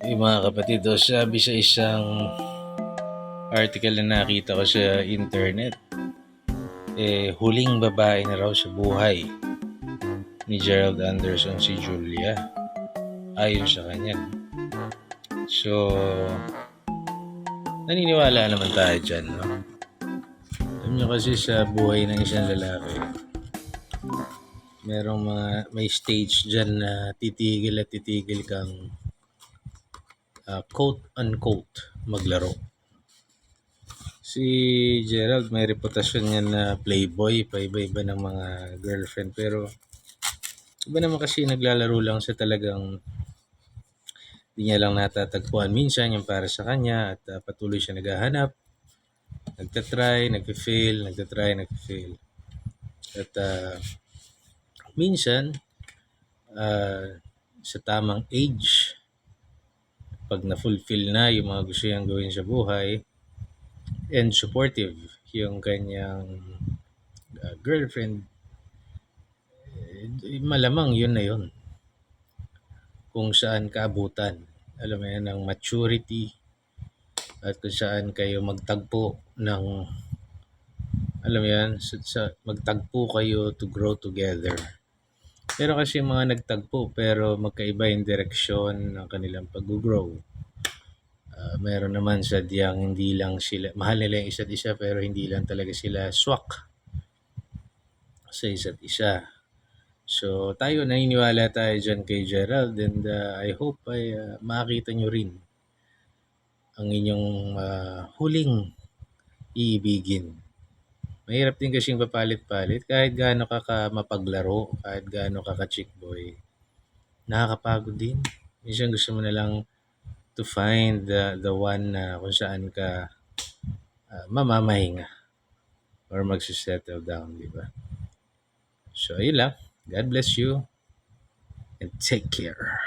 Yung mga kapatid, oh, sabi sa isang article na nakita ko sa internet, eh, huling babae na raw sa buhay ni Gerald Anderson si Julia. Ayon sa kanya. So, naniniwala naman tayo dyan, no? Alam nyo kasi sa buhay ng isang lalaki, merong mga, may stage dyan na titigil at titigil kang uh, quote-unquote maglaro. Si Gerald may reputasyon niya na playboy, paiba-iba ng mga girlfriend. Pero iba naman kasi naglalaro lang sa talagang hindi niya lang natatagpuan. Minsan yung para sa kanya at uh, patuloy siya naghahanap. Nagtatry, nagpe-fail, nagtatry, nagpe-fail. At uh, minsan, uh, sa tamang age, pag na-fulfill na yung mga gusto niyang gawin sa buhay, and supportive yung kanyang uh, girlfriend, eh, malamang yun na yun. Kung saan kaabutan, alam mo yan, ng maturity, at kung saan kayo magtagpo ng, alam mo yan, sa, sa, magtagpo kayo to grow together. Pero kasi yung mga nagtagpo pero magkaiba yung direksyon ng kanilang pag-grow. Uh, meron naman sadyang hindi lang sila, mahal nila yung isa't isa pero hindi lang talaga sila swak sa isa't isa. So tayo naniniwala tayo dyan kay Gerald and uh, I hope ay uh, makita nyo rin ang inyong uh, huling iibigin. Mahirap din kasing papalit-palit kahit gaano ka ka mapaglaro, kahit gaano ka ka chick boy. Nakakapagod din. Minsan gusto mo na lang to find the, the one na kung saan ka uh, mamamahinga or magsisettle down, di ba? So, ayun lang. God bless you and take care.